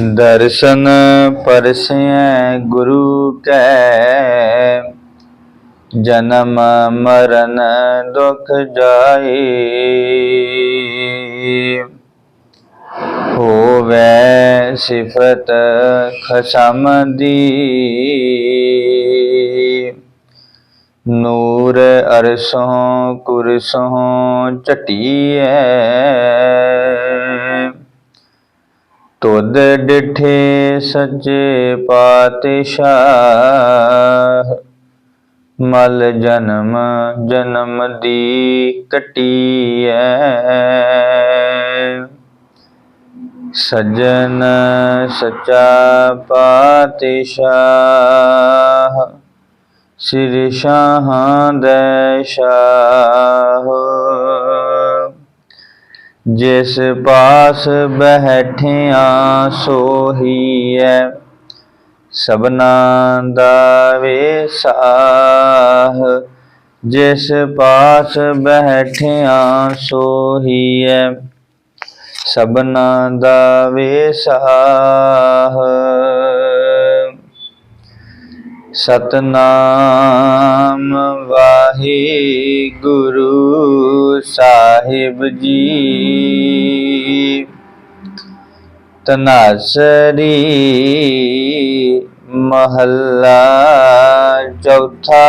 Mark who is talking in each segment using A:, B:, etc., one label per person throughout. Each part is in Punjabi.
A: ਦਰਸ਼ਨ ਪਰਸੈ ਗੁਰੂ ਕੈ। ਜਨਮ ਮਰਨ ਦੁਖ ਜਾਏ। ਹੋਵੇ ਸਿਫਤ ਖਸਮ ਦੀ। ਨੂਰ ਅਰਸੋਂ ਕੁਰਸੋਂ ਚਟੀਐ ਤੁਧ ਡਿਠੇ ਸੱਚੇ ਪਾਤਸ਼ਾਹ, ਮਲ ਜਨਮ ਜਨਮ ਦੀ ਕਟੀਐ। ਸਜਣ ਸਚਾ ਪਾਤਸ਼ਾਹ, ਸ੍ਰੀ ਸ਼ਾਹਾਂ ਦੇ ਸ਼ਾਹ। ਜਿਸ ਪਾਸ ਬੈਠਿਆ ਸੋਹੀਐ ਸਬਨਾ ਦਾ ਵੇਸਾਹ। ਜਿਸ ਪਾਸ ਬੈਠਿਆ ਸੋਹੀਐ ਸਬਨਾ ਦਾ ਵੇਸਾਹ। ਸਤਨਾਮ ਵਾਹਿਗੁਰੂ। ਸਾਹਿਬ ਜੀ। ਤਨਾਸਰੀ ਮਹੱਲਾ ਚੌਥਾ।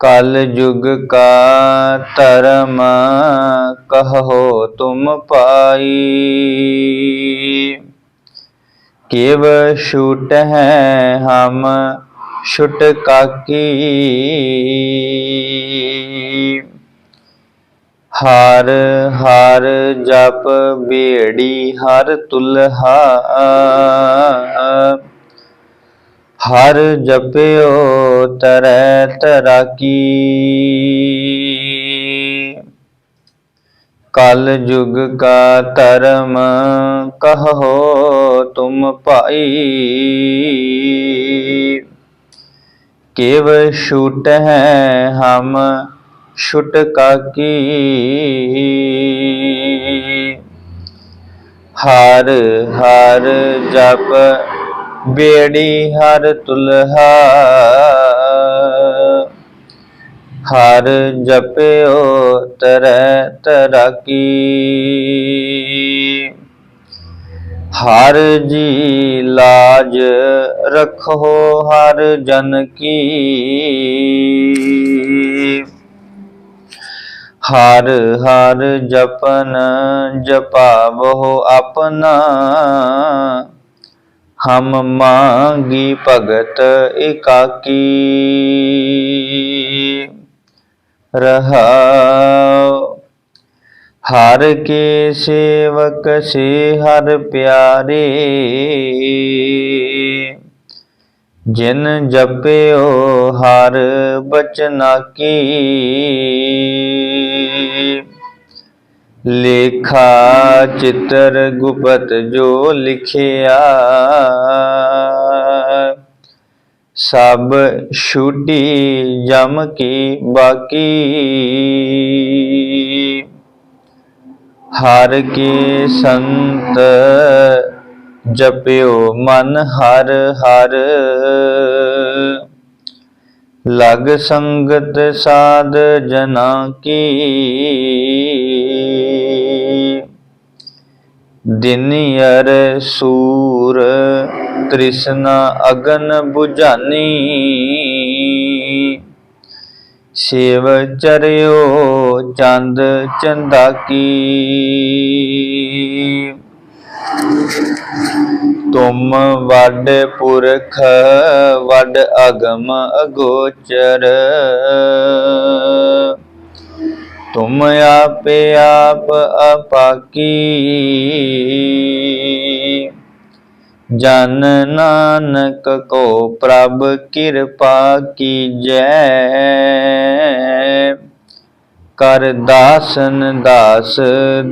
A: ਕਲ ਯੁਗ ਕਾ ਧਰਮ ਕਹੋ ਤੁਮ ਪਾਈ। ਕਿਵ ਛੂਟ ਹੈ ਹਮ ਛੁਟ ਕਾਕੀ ਹਰ ਹਰ ਜਪ ਬੇੜੀ, ਹਰ ਤੁਲਹਾ। ਹਰ ਜਪਿਓ ਤਰੈ ਤਰਾਕੀ। ਕਲ ਯੁਗ ਕਾ ਧਰਮ ਕਹੋ ਤੁਮ ਭਾਈ। ਕਿਵ ਛੂਟ ਹੈ ਹਮ ਛੁਟ ਕਾਕੀ ਹਰ ਹਰ ਜਪ ਬੇੜੀ ਹਰ ਤੁਲਹਾ। ਹਰ ਜਪਿਓ ਤਰੈ ਤਰਾਕੀ। ਹਰ ਜੀ ਲਾਜ ਰਖੋ ਹਰ ਜਨ ਕੀ। ਹਰ ਹਰ ਜਪਨ ਜਪਾਵੋ ਆਪਣਾ। ਹਮ ਮਾਂਗੀ ਭਗਤ ਇਕਾਕੀ। ਰਹਾਉ ਹਰ ਕੇ ਸੇਵਕ ਸੇ ਹਰ ਪਿਆਰੇ। ਜਿਨ ਜਪਿਓ ਹਰ ਬਚਨਾ ਕੀ। ਲੇਖਾ ਚਿੱਤਰ ਗੁਪਤ ਜੋ ਲਿਖਿਆ। ਸਭ ਛੁਟੀ ਜਮ ਕੀ ਬਾਕੀ। ਹਰ ਕੇ ਸੰਤ ਜਪਿਓ ਮਨ ਹਰ ਹਰ। ਲਗ ਸੰਗਤ ਸਾਧ ਜਨਾ ਕੀ। ਦਿਨਿਅਰ ਸੂਰ ਤ੍ਰਿਸ਼ਨਾ ਅਗਨ 부ਝਾਨੀ ਸੇਵ ਚਰਿਓ ਚੰਦ ਚੰਦਾ ਕੀ ਤੁਮ ਵੱਡ ਪੁਰਖ, ਵੱਡ ਅਗਮ ਅਗੋਚਰ। ਤੁਮ ਆਪੇ ਆਪ ਅਪਾਕੀ। ਜਨ ਨਾਨਕ ਕੋ ਪ੍ਰਭ ਕਿਰਪਾ ਕੀਜੈ। ਕਰ ਦਾਸਨ ਦਾਸ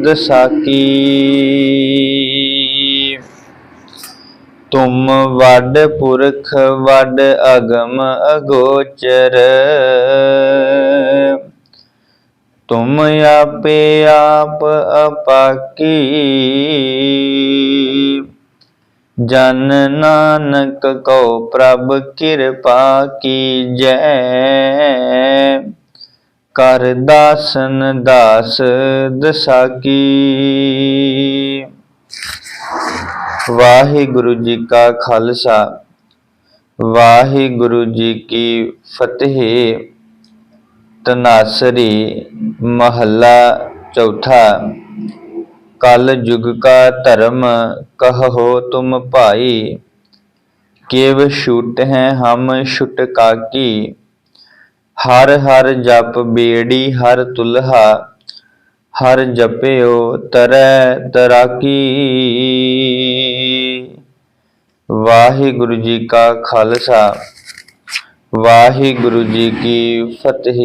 A: ਦਸਾਕੀ। ਤੁਮ ਵੱਡ ਪੁਰਖ ਵੱਡ ਅਗਮ ਅਗੋਚਰ। ਤੁਮ ਆਪੇ ਆਪ ਅਪਾਕੀ। ਜਨ ਨਾਨਕ ਕੋ ਪ੍ਰਭ ਕਿਰਪਾ ਕੀ ਜੈ ਕਰ ਦਾਸਨ ਦਾਸ ਦਸਾਕੀ ਵਾਹਿਗੁਰੂ ਜੀ ਕਾ ਖਾਲਸਾ, ਵਾਹਿਗੁਰੂ ਜੀ ਕੀ ਫਤਿਹ। ਤਨਾਸਰੀ ਮਹੱਲਾ ਚੌਥਾ, ਕਲ ਯੁਗ ਕਾ ਧਰਮ ਕਹੋ ਤੁਮ ਭਾਈ, ਕੇਵ ਛੂਟ ਹੈ ਹਮ ਛੁਟ ਕਾਕੀ ਹਰ ਹਰ ਜਪ ਬੇੜੀ ਹਰ ਤੁਲਹਾ, ਹਰ ਜਪਿਓ ਤਰੈ ਤਰਾਕੀ। ਵਾਹਿਗੁਰੂ ਜੀ ਕਾ ਖਾਲਸਾ, ਵਾਹਿਗੁਰੂ ਜੀ ਕੀ ਫਤਿਹ।